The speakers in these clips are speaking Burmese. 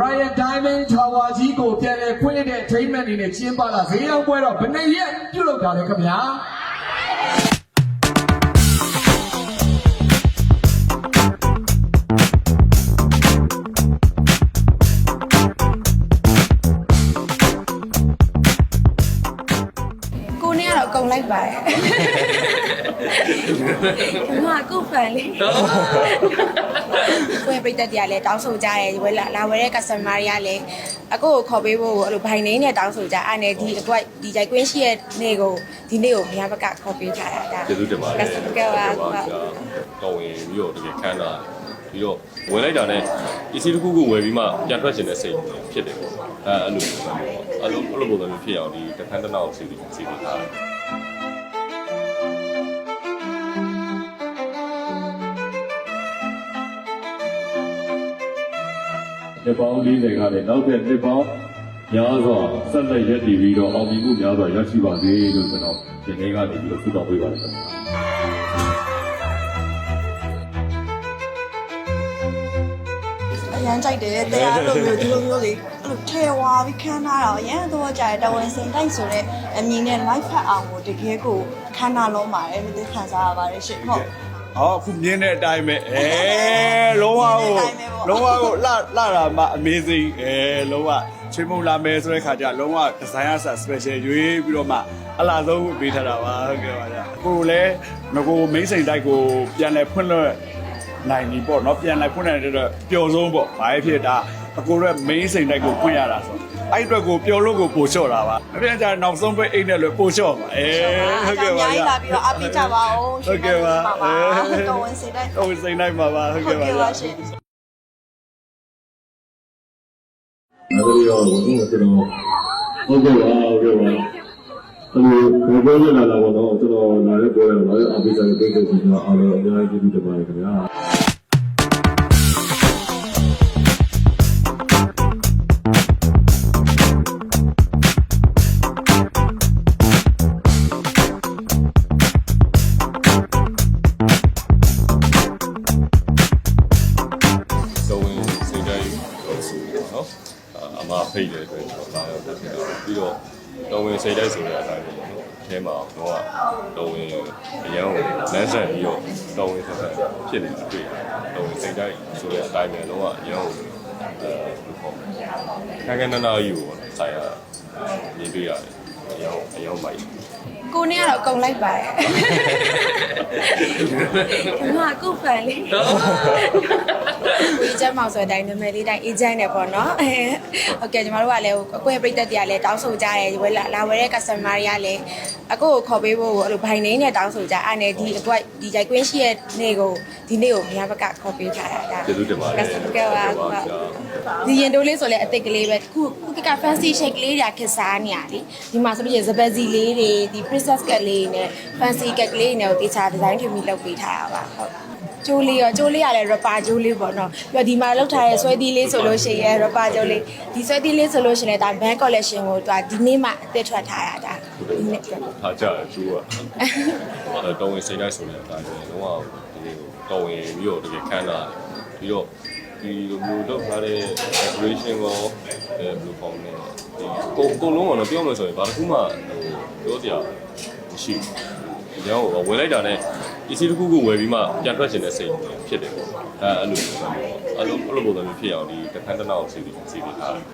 Brian Diamond Tower ကြီးကိုပြန်လည်ဖွင့်လှစ်တဲ့ attainment အနေနဲ့ကျင်းပလာဈေးရောက်ပွဲတော့ဘယ်နှစ်ရက်ပြုလုပ်တာလဲခင်ဗျာ လိုက်ပါတယ်ဒီမှာကိုဖန်လေးကိုယ်ပိတ်သက်တရားလဲတောင်းဆိုကြရဲဝယ်လာလာဝယ်တဲ့ customer တွေကလည်းအကိုကိုခေါ်ပေးဖို့အဲ့လိုဘိုင်နေနဲ့တောင်းဆိုကြအဲ့နဲ့ဒီအကွက်ဒီကြိုက်ကွင်းရှိရဲ့နေ့ကိုဒီနေ့ကိုမြားဘက်ကခေါ်ပေးထားတာဒါကျေးဇူးတင်ပါတယ် customer ကပါတော်ဝင်ပြီးတော့တကယ်ခမ်းတာပြီးတော့ဝင်လိုက်တာနဲ့ပစ္စည်းတစ်ခုခုဝယ်ပြီးမှပြန်ထွက်ချင်တဲ့စိတ်ဖြစ်တယ်ပေါ့အဲအဲ့လိုအဲ့လိုအဲ့လိုပုံစံမျိုးဖြစ်အောင်ဒီတခန်းတစ်နောက်စီစီစီထားတယ် နှစ်ပေါင်း40ကလည်းနောက်တဲ့နှစ်ပေါင်းများစွာဆက်လက်ရည်တည်ပြီးတော့အောင်မြင်မှုများစွာရရှိပါစေလို့ကျွန်တော်ဒီနေ့ကနေပြီးတော့ဆုတောင်းပေးပါတယ်ခင်ဗျာအရန်ကြိုက်တယ်တရားအဲ့လိုမျိုးဒီလိုမျိုးလေးအဲ့လိုထဲဝါပြီးခန်းထားတာအရန်တော့ကြာတယ်တဝန်စင်တိုက်ဆိုတဲ့အမည်နဲ့ live ဖတ်အောင်ကိုတကယ်ကိုခန်းထားလုံးပါတယ်လို့သိခံစားရပါတယ်ရှင့်ဟုတ်ဟောအခုမြင်တဲ့အတိုင်းပဲအဲလုံးဝကိုမြင်တဲ့အတိုင်းပဲပေါ့ လုံးဝကိုလှလှတာမှ amazing အဲလုံးဝချင်းမုံလာမယ်ဆိုတဲ့ခါကျလုံးဝ design အစား special ရွေးပြီးတော့မှအလားဆုံးပေးထားတာပါဟုတ်ကဲ့ပါဗျာကိုလည်းငကို main စိန်တိုက်ကိုပြန်လဲဖွင့်လို့နိုင်ပြီပေါ့နော်ပြန်လဲဖွင့်နိုင်တဲ့အတွက်ပျော်ဆုံးပေါ့ဘာဖြစ်တာအကိုရဲ့ main စိန်တိုက်ကိုဖွင့်ရတာဆိုအဲ့အတွက်ကိုပျော်လို့ကိုပို့ချော့တာပါအပြန်ကြနောက်ဆုံးပဲအိတ်နဲ့လွယ်ပို့ချော့ပါအဲဟုတ်ကဲ့ပါဗျာလာပြီးတော့အပိကြပါအောင်ဟုတ်ကဲ့ပါအဲတော်ဝင်စိန်တိုက်တော်ဝင်စိန်တိုက်ပါပါဟုတ်ကဲ့ပါဗျာ အဲ့ဒီတော့ကျွန်တော်ဟုတ်ကဲ့ပါဟုတ်ကဲ့ပါအဲ့ဒီဘယ်လိုလဲလာတော့ကျွန်တော်လာတဲ့ပွဲတော့လာတဲ့အပိစာကိုပြေးပြီးတော့အားလုံးအများကြီးကျေးဇူးတင်ပါတယ်ခင်ဗျာ တော့တော်ဝင်စိတ်တိုင်းဆိုတဲ့အတိုင်းပေါ့နော်အဲမှာတော့တော်ဝင်အရန်ကိုလမ်းဆန်ပြီးတော့တော်ဝင်ဆက်ဆက်ဖြစ်နေတာတွေ့တယ်တော်ဝင်စိတ်တိုင်းဆိုတဲ့အတိုင်းပဲတော့အရန်ကိုအဲပေါ့ခက်ခဲနာနာယူပေါ့ဆိုင်ရမြင်တွေ့ရတယ်အရန်အရန်မိုက်ကိုနေကတော့အကုန်လိုက်ပါတယ်ဒီမှာကိုဖန်လေး ဒီကျမောင်ဆိုတဲ့အတိုင်းနာမည်လေးတိုင်း agent နဲ့ပေါ့နော်အဲဟုတ်ကဲ့ကျမတို့ကလည်းအကွဲပိတ်သက်တရားလဲတောင်းဆိုကြရဲဝယ်လာလာဝယ်တဲ့ customer တွေကလည်းအကိုကိုခေါ်ပေးဖို့အဲ့လိုဘိုင်နေနဲ့တောင်းဆိုကြအဲ့နဲ့ဒီအကွက်ဒီကြိုက်ကွင်းရှိရဲ့နေ့ကိုဒီနေ့ကိုမြားဘက်ကခေါ်ပေးထားတာဒါကျေးဇူးတင်ပါတယ်ဟုတ်ကဲ့ပါဒီရင်တိုးလေးဆိုလဲအသစ်ကလေးပဲခုခုကက fancy shake လေးညာခက်စားနေရလीဒီမှာဆိုလို့ရှိရင်ဇပက်စီလေးတွေဒီ princess cut လေးနဲ့ fancy cut လေးနဲ့ကိုတေချာ design ထည့်ပြီးလုပ်ပေးထားတာပါဟုတ် ကျိုးလေးရောကျိုးလေးရလဲ rapper ကျိုးလေးပေါ့နော်ပြီးတော့ဒီမှာလောက်ထားတဲ့ဆွဲသီးလေးဆိုလို့ရှိရင် rapper ကျိုးလေးဒီဆွဲသီးလေးဆိုလို့ရှိရင်လည်းဒါ band collection ကိုသူကဒီနေ့မှအသစ်ထွက်ထားတာဒါဒီနေ့ထားကြတယ်ကျိုးကအဲတော်ဝင်စိတ်တိုင်းဆိုတဲ့အတိုင်းပဲတော့ဒီလေးကိုတော်ဝင်ပြီးတော့တကယ်ခမ်းတာပြီးတော့ဒီလိုမျိုးလုပ်ထားတဲ့ decoration ကိုအဲဘယ်လိုပုံလဲဒီကိုကိုလုံးကတော့ပြောမှဆိုရင်ဘာတစ်ခုမှဟိုပြောစရာမရှိဘူးဒီတော့ဝင်လိုက်တာနဲ့ ပစ္စည်းတစ်ခုခုဝယ်ပြီးမှပြန်ထွက်ချင်တဲ့စိတ်ဖြစ်တယ်ပေါ့အဲအဲ့လိုအဲ့လိုအဲ့လိုပုံစံမျိုးဖြစ်အောင်ဒီတခန်းတစ်နောက်စီစီစီထားတယ်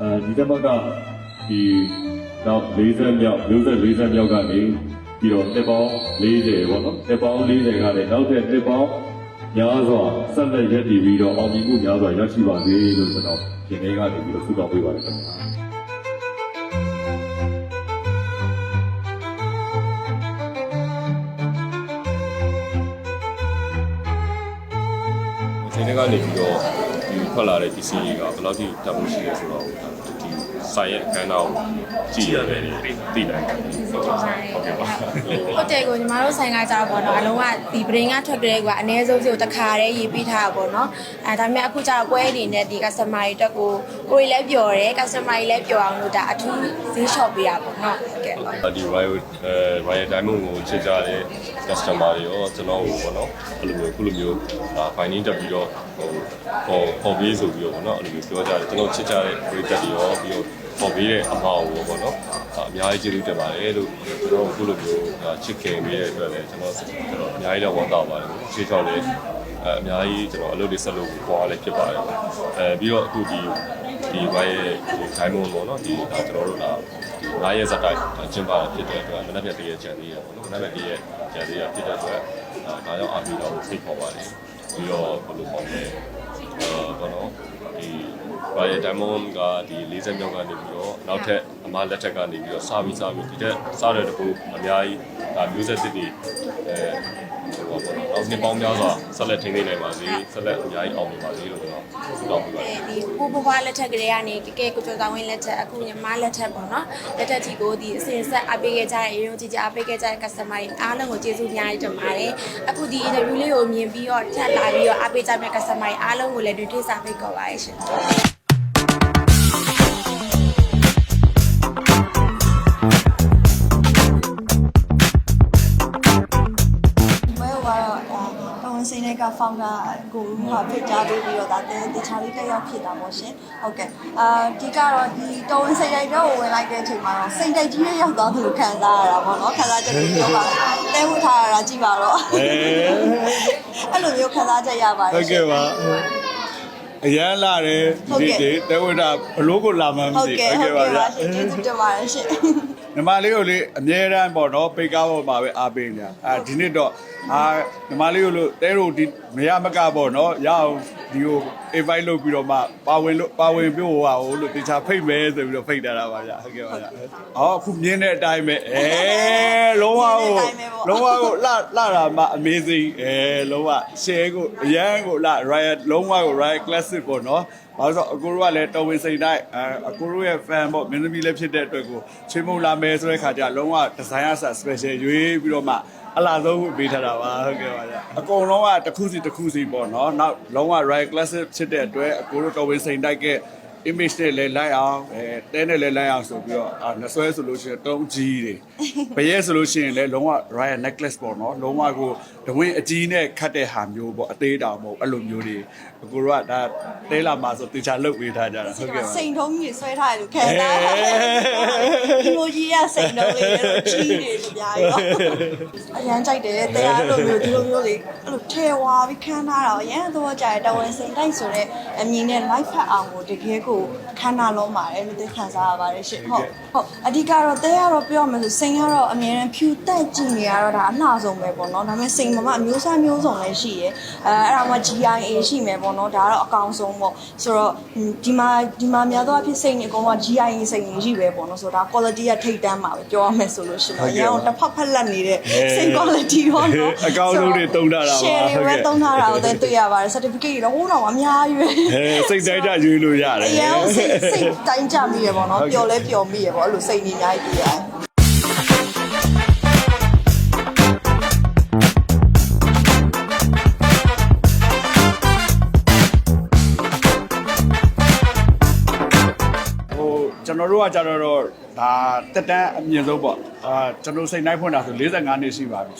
အဲဒီတစ်ပတ်ကဒီတော့40မြောက်40 40မြောက်ကနေ ပြီးတော့နှစ်ပေါင်း40ပေါ့နော်နှစ်ပေါင်း40ကလည်းနောက်တဲ့နှစ်ပေါင်းများစွာဆက်လက်ရည်တည်ပြီးတော့အောင်မြင်မှုများစွာရရှိပါစေလို့ကျွန်တော်ဒီနေ့ကနေပြီးတော့ဆုတောင်းပေးပါတယ်ခင်ဗျာဒီနေ့ကနေပြီးတော့ဒီထွက်လာတဲ့ပစ္စည်းတွေကဘယ်လောက်ထိတန်ဖိုးရှိလဲဆိုတော့ဒီ ဆိုင်ရဲ့အခမ်းအနားကိုကြည့်ရတယ်တည်တယ်ဟုတ်ကဲ့ဟုတ်ကဲ့ပါဟုတ်တယ်ကိုညီမတို့ဆိုင်ကကြာပေါ့နော်အလုံးကဒီပရင်ကထွက်ကြတဲ့ကွာအ ਨੇ ဆုံးစီကိုတစ်ခါတည်းရေးပေးထားတာပေါ့နော်အဲဒါပေမဲ့အခုကြာပွဲအနေနဲ့ဒီ customer တွေတက်ကိုကိုယ်လည်းပျော်တယ် customer တွေလည်းပျော်အောင်လို့ဒါအထူးဈေးလျှော့ပေးရပေါ့နော်ဟုတ်ကဲ့ပါဒီ Royal အဲ Royal Diamond ကိုချစ်ကြတဲ့ customer တွေရောကျွန်တော်ကိုပေါ့နော်အဲ့လိုမျိုးခုလိုမျိုးဒါ finding တက်ပြီးတော့ဟိုပေါ်ပေါ်ပြီးဆိုပြီးတော့ပေါ့နော်အဲ့လိုမျိုးပြောကြတယ်ကျွန်တော်ချစ်ကြတဲ့ပရိသတ်တွေရောပြီးတော့ ပေါ်ပြီးတဲ့အမောင်ကိုပေါ့နော်အများကြီးကျေးဇူးတင်ပါတယ်လို့ကျွန်တော်ခုလိုမျိုးချစ်ခင်ပေးတဲ့အတွက်လည်းကျွန်တော်ကျွန်တော်အများကြီးတော့ဝမ်းသာပါတယ်ရှေ့ချောက်လည်းအဲအများကြီးကျွန်တော်အလုပ်တွေဆက်လုပ်ပေါ်ရလည်းဖြစ်ပါတယ်အဲပြီးတော့အခုဒီဒီဘိုင်းရဲ့ဒီ diamond ပေါ့နော်ဒီဒါကျွန်တော်တို့ဒါဒီ9ရက်ဇက်တိုင်းကျင်းပတာဖြစ်တဲ့အတွက်မနက်ဖြန်တည်းရဲ့ကြံသေးရပေါ့နော်မနက်ဖြန်တည်းရဲ့ကြံသေးရဖြစ်တဲ့အတွက်ဒါဒါကြောင့်အားပြီးတော့ဖိတ်ခေါ်ပါတယ်ပြီးတော့ဘယ်လိုပေါ့လဲအဲ ဘောနော်ဒီဘာရဲ့ diamond ကဒီ40မြောက်ကနေပြီးတော့နောက်ထပ်အမလက်ထက်ကနေပြီးတော့စပြီးစပြီးဒီတက်စတဲ့တကူအများကြီးဒါမျိုးဆက်တစ်တွေ အဲဟိုပေါ့နော်နောက်နှစ်ပေါင်းများစွာဆက်လက်ထိန်းသိမ်းနိုင်ပါစေဆက်လက်အများကြီးအောင်မြင်ပါစေလို့ကျွန်တော်ဆုတောင်းပေးပါတယ် ဒီကိုဘွားလက်ထက်ကလေးကနေကဲကဲကိုကျော်ဆောင်ဝင်းလက်ထက်အခုညီမလက်ထက်ပေါ့နော်လက်ထက်ကြီးကိုဒီအစဉ်ဆက်အပေးခဲ့ကြတဲ့ရုံကြီးကြီးအပေးခဲ့ကြတဲ့ customer တွေအားလုံးကိုကျေးဇူးအများကြီးတင်ပါတယ်အခုဒီ interview လေးကိုမြင်ပြီးတော့ထပ်လာပြီးတော့အပေးကြတဲ့ customer တွေအားလုံးကိုလည်းတွေ့ထိစားဖိတ်ခေါ်ပါရရှင် က founder ကိုကဖိတ်ကြားပေးပြီးတော့ဒါတတခြားလေးတက်ရောက်ဖြစ်တာပေါ့ရှင်ဟုတ်ကဲ့အာဒီကတော့ဒီတော်ဝင်စိန်တဲ့တော့ဝင်လိုက်တဲ့အချိန်မှာတော့စိန်တိုက်ကြီးရဲ့ရောက်သွားသလိုခံစားရတာပေါ့နော်ခံစားချက်ကိုပြောပါတဲဝထားရတာကြည့်ပါတော့အဲအဲ့လိုမျိုးခံစားချက်ရပါတယ်ဟုတ်ကဲ့ပါအရန်လာတယ်ဟုတ်ဒီကဲ့ဒီတဲဝတာဘလို့ကိုလာမှမဟုတ်သိကဲ့ဟုတ်ဟုတ်ကဲ့ပါကဲ့ပါဗျာရှင်ကျေးဇူးတင်ပါတယ်ရှင် ညီမလေးကိုလေအမြဲတမ်းပေါ့နော်ပိတ်ကားပေါ်မှာပဲအားပေးနေတာအဲဒီနေ့တော့အာညီမလေးကိုလို့တဲတို့ဒီမရမကပေါ့နော်ရအောင်ဒီကို invite လုပ်ပြီးတော့မှပါဝင်လို့ပါဝင်ပြို့ဟောလို့တေချာဖိတ်မယ်ဆိုပြီးတော့ဖိတ်တာတာပါဗျာဟုတ်ကဲ့ပါဗျာဟောအခုမြင်းတဲ့အတိုင်းပဲအဲလုံးဝကိုလုံးဝကိုလှလှတာမှ amazing အဲလုံးဝ share ကိုအရန်ကိုလှ riot လုံးဝကို riot classic ပေါ့နော် ဘာလို့ဆိုအကိုတို့ကလည်းတော်ဝင်စိန်တိုင်းအဲအကိုတို့ရဲ့ fan ပေါ့မင်းသမီးလည်းဖြစ်တဲ့အတွက်ကိုချွေးမုံလာမယ်ဆိုတဲ့ခါကျလုံးဝ design အစား special ရွေးပြီးတော့မှအလားဆုံးပေးထားတာပါဟုတ်ကဲ့ပါဗျအကုန်လုံးကတစ်ခုစီတစ်ခုစီပေါ့နော်နောက်လုံးဝ riot classic ဖြစ်တဲ့အတွက်အကိုတို့တော်ဝင်စိန်တိုက်က image နဲ့လည်းလိုက်အောင်အဲတဲနဲ့လည်းလိုက်အောင်ဆိုပြီးတော့အာနှဆွဲဆိုလို့ရှိရင်တုံးကြီးတွေဘရဲဆိုလို့ရှိရင်လည်းလုံးဝ riot necklace ပေါ့နော်လုံးဝကို တဝင်းအကြီးနဲ့ခတ်တဲ့ဟာမျိုးပေါ့အသေးတောင်မဟုတ်အဲ့လိုမျိုးတွေအကိုတို့ကဒါတဲလာမှာဆိုတေချာလုတ်ပေးထားကြတာဟုတ်ကဲ့ပါစိန်ထုံးကြီးဆွဲထားတယ်လို့ခံစားရတယ်ဒီလိုကြီးရစိန်ထုံးလေးလို့ကြီးတယ်လို့ပြားရောအရန်ကြိုက်တယ်တရားလိုမျိုးဒီလိုမျိုးလေးအဲ့လိုထဲဝါပြီးခန်းထားတာအရန်တော့ကြတယ်တဝန်စိန်တိုက်ဆိုတဲ့အမြင်နဲ့ live ဖတ်အောင်ကိုတကယ်ကိုခန်းထားလုံးပါတယ်လို့သိခံစားရပါတယ်ရှင်ဟုတ်ဟုတ်အဓိကတော့တဲကတော့ပြောမှဆိုစိန်ကတော့အမြင်နဲ့ဖြူတက်ကြည့်နေရတော့ဒါအလှဆုံးပဲပေါ့နော်ဒါပေမဲ့စိန်မှာအမျိုးအစားမျိုးစုံလည်းရှိရယ်အဲအဲ့ဒါမှ GIA ရှိမယ်ပေါ့နော်ဒါကတော့အကောင်ဆုံးပေါ့ဆိုတော့ဒီမှာဒီမှာများသောအားဖြင့်စိန်နေအကုန်လုံးက GIA စိန်နေရှိပဲပေါ့နော်ဆိုတော့ဒါ quality ကထိတ်တန်းပါပဲပြောရမယ်ဆိုလို့ရှိရင်အရင်ကတစ်ဖက်ဖက်လက်နေတဲ့စိန် quality ပေါ့နော်အကောင်းဆုံးတွေတုံးထားတာပါ share တွေဟုတ်ပဲကဲ့တုံးထားတာကိုလည်းတွေ့ရပါတယ် certificate တွေတော့ဟိုးတော့အများကြီးပဲအဲစိတ်တိုင်းကြရွေးလို့ရတယ်အရင်ကစိတ်စိတ်တိုင်းကြမိရပေါ့နော်ဟုတ်ကဲ့ပျော်လဲပျော်မိရပေါ့အဲ့လိုစိတ်နေအများကြီးတွေ့ရတယ် ကျွန်တော်တို့ကကြတော့တော့ဒါတက်တန်းအမြင့်ဆုံးပေါ့အာကျွန်တော်စိတ်နိုင်ဖွင့်တာဆို45နှစ်ရှိပါပြီ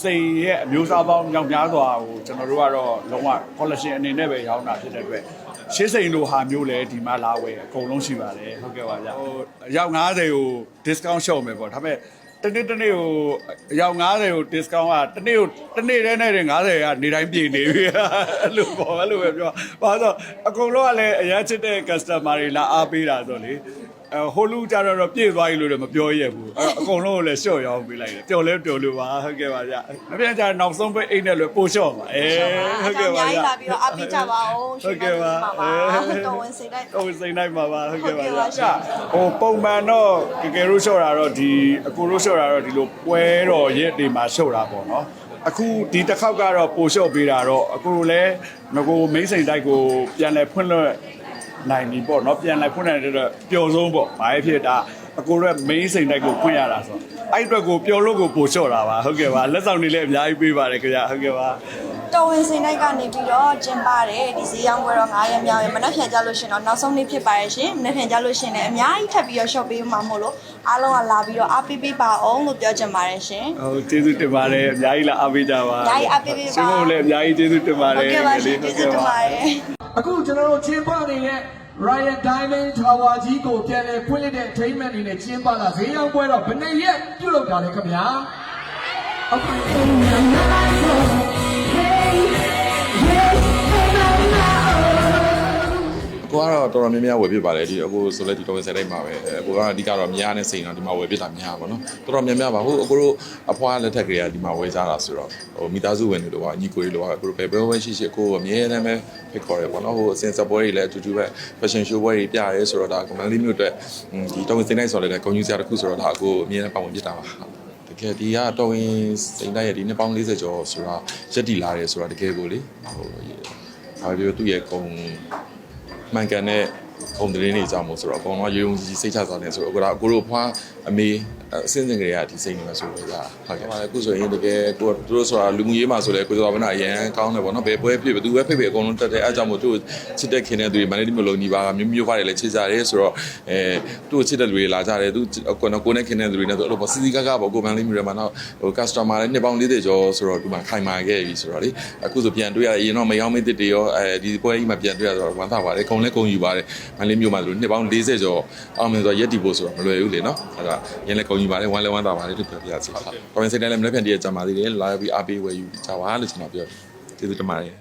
စိတ်ရဲ့အမျိုးအစားပေါင်းမြောက်များစွာကိုကျွန်တော်တို့ကတော့လုံးဝ collection အနေနဲ့ပဲရောင်းတာဖြစ်တဲ့အတွက်ရှေးစိန်လိုဟာမျိုးလည်းဒီမှာလာဝယ်အကုန်လုံးရှိပါတယ်ဟုတ်ကဲ့ပါဗျဟိုအယောက်90ကို discount ရှော့မယ်ပေါ့ဒါပေမဲ့ တနေ့တနေ့ကိုအယောက်90ကို discount ကတနေ့ကိုတနေ့တည်းနဲ့90ကနေတိုင်းပြည်နေပြီအဲ့လိုပေါ့အဲ့လိုပဲပြောဘာလို့အကုန်လုံးကလည်းအရင်ချစ်တဲ့ customer တွေလာအားပေးတာဆိုလေ အဲဟိုလူကြတော့တော့ပြည့်သွားပြီလို့လည်းမပြောရဘူးအဲ့အကုန်လုံးကိုလည်းရှော့ရောင်းပေးလိုက်တယ်ပျော်လဲပျော်လို့ပါဟုတ်ကဲ့ပါဗျမပြန်ကြနောက်ဆုံးပဲအိတ်နဲ့လွယ်ပို့လျှော့ပါအဲဟုတ်ကဲ့ပါအဗျများကြီးလာပြီးတော့အပိကြပါအောင်ဟုတ်ကဲ့ပါတော်ဝင်စိတ်တိုင်းတော်စိန်နိုင်ပါပါဟုတ်ကဲ့ပါဟုတ်ကဲ့ပါရှင်ဟိုပုံမှန်တော့ကကယ်လို့လျှော့တာတော့ဒီအကိုလို့လျှော့တာတော့ဒီလိုပွဲတော်ရက်တွေမှာလျှော့တာပေါ့နော်အခုဒီတစ်ခေါက်ကတော့ပိုလျှော့ပေးတာတော့အကိုလည်းငကိုမိမ့်စိန်တိုက်ကိုပြန်လဲဖွင့်လို့ နိုင်ပြီပေါ့နော်ပြန်လိုက်ဖွင့်နိုင်တဲ့အတွက်ပျော်ဆုံးပေါ့ဘာဖြစ်ဒါအကိုရဲ့ main စိန်တိုက်ကိုဖွင့်ရတာဆိုအဲ့အတွက်ကိုပျော်လို့ကိုပို့လျှော့တာပါဟုတ်ကဲ့ပါလက်ဆောင်တွေလည်းအများကြီးပေးပါတယ်ခင်ဗျဟုတ်ကဲ့ပါတော်ဝင်စိန်တိုက်ကနေပြီးတော့ကျင်းပါတယ်ဒီဈေးရောင်းပွဲတော့9ရက်မြောက်ရယ်မနက်ဖြန်ကြလို့ရှရင်တော့နောက်ဆုံးနေ့ဖြစ်ပါရဲ့ရှင်မနက်ဖြန်ကြလို့ရှရင်လည်းအများကြီးထပ်ပြီးတော့ shop ပေးမှာမို့လို့အားလုံးကလာပြီးတော့အားပေးပေးပါအောင်လို့ပြောချင်ပါတယ်ရှင်ဟုတ်ကျေးဇူးတင်ပါတယ်အများကြီးလာအားပေးကြပါအများကြီးအားပေးပေးပါရှင်မို့လည်းအများကြီးကျေးဇူးတင်ပါတယ်ဟုတ်ကဲ့ပါရှင်ကျေးဇူးတင်ပါတယ် အခုကျွန်တော်တို့ကျင်းပနေတဲ့ Riot Diamond Tower ကြီးကိုပြန်လည်ဖွင့်လှစ်တဲ့ entertainment အနေနဲ့ကျင်းပလာဈေးရောင်းပွဲတော့ဘယ်နှစ်ရက်ပြုလုပ်တာလဲခင်ဗျာအ ကိုကတော့တော်တော်များများဝယ်ဖြစ်ပါတယ်ဒီအခုဆိုလဲဒီတော်ဝင်ဆက်တိုင်းမှာပဲအဲကိုကအဓိကတော့များနဲ့စိန်တော့ဒီမှာဝယ်ဖြစ်တာများပါတော့တော်တော်များများပါဟုတ်အခုတို့အဖွားလက်ထက်ကလေးကဒီမှာဝယ်ကြတာဆိုတော့ဟိုမိသားစုဝင်တွေလို့ကညီကိုတွေလို့ကအခုတို့ပဲဘယ်ဘယ်ရှိရှိကိုအမြဲတမ်းပဲဖိတ်ခေါ်ရပေါ့နော်ဟိုအစင်စပွဲတွေလည်းအတူတူပဲ fashion show ပွဲတွေပြရဲဆိုတော့ဒါကမန်လေးမျိုးအတွက်ဒီတော်ဝင်စိန်တိုင်းဆိုလည်းဂုဏ်ယူစရာတစ်ခုဆိုတော့ဒါအခုအမြဲတမ်းပါဝင်ဖြစ်တာပါတကယ်ဒီကတော်ဝင်စိန်တိုင်းရဲ့ဒီနှစ်ပေါင်း40ကျော်ဆိုတာရက်တီလာတယ်ဆိုတာတကယ်ကိုလေဟိုဘာပြောသူ့ရဲ့ဂုဏ် မှန်ကန်တဲ့ပုံတရင်တွေကြောင့်မို့ဆိုတော့အကောင်တော့ရုံရုံကြီးစိတ်ချသွားတယ်ဆိုတော့အခုတော့ကိုတို့ဖွားအမေ အစင်းစင်ကလေးကဒီစိတ်နေမှာဆိုတော့ကြာဟုတ်ကဲ့ပါအခုဆိုရင်တကယ်ကိုတို့တို့ဆိုတာလူမှုရေးမှာဆိုလဲကိုကျော်ဗနာအရန်ကောင်းတယ်ပေါ့နော်ဘယ်ပွဲဖြစ်ဘယ်သူပဲဖိတ်ဖိတ်အကုန်လုံးတက်တယ်အဲအကြောင်းမို့တို့ချစ်တဲ့ခင်တဲ့သူတွေမန္တလေးမျိုးလုံးညီပါကမျိုးမျိုးဖားတယ်လည်းချစ်ကြတယ်ဆိုတော့အဲတို့ချစ်တဲ့လူတွေလာကြတယ်သူကိုနော်ကိုနဲ့ခင်တဲ့လူတွေနဲ့ဆိုအဲ့လိုပေါ့စီစီကားကားပေါ့ကိုမန်လေးမျိုးတွေမှာတော့ဟို customer လည်းနှစ်ပေါင်း40ကျော်ဆိုတော့ဒီမှာခိုင်မာခဲ့ပြီဆိုတော့လေအခုဆိုပြန်တွေ့ရရင်တော့မယောင်းမင်းတစ်တွေရောအဲဒီပွဲကြီးမှာပြန်တွေ့ရတော့ဝမ်းသာပါတယ်ခုံလဲခုံယူပါတယ်မန္တလေးမျိုးမှာဆိုနှစ်ပေါင်း40ကျော်အောင်မြင်ဆိုရက်တီဖို့ဆိုတော့မလွယ်ဘူးလေနော်အဲ့ဒါရင်းလဲခုံယူပါတယ်ဝမ်းလဲဝမ်းသာပါတယ်လို့ပြောပြစီဟုတ်။တော်ရင်စိတ်တိုင်းလည်းမနေ့ပြန်တည်းကြမှာသေးတယ်လာပြီးအားပေးဝယ်ယူကြပါလို့ကျွန်တော်ပြောတယ်ကျေးဇူးတင်ပါတယ်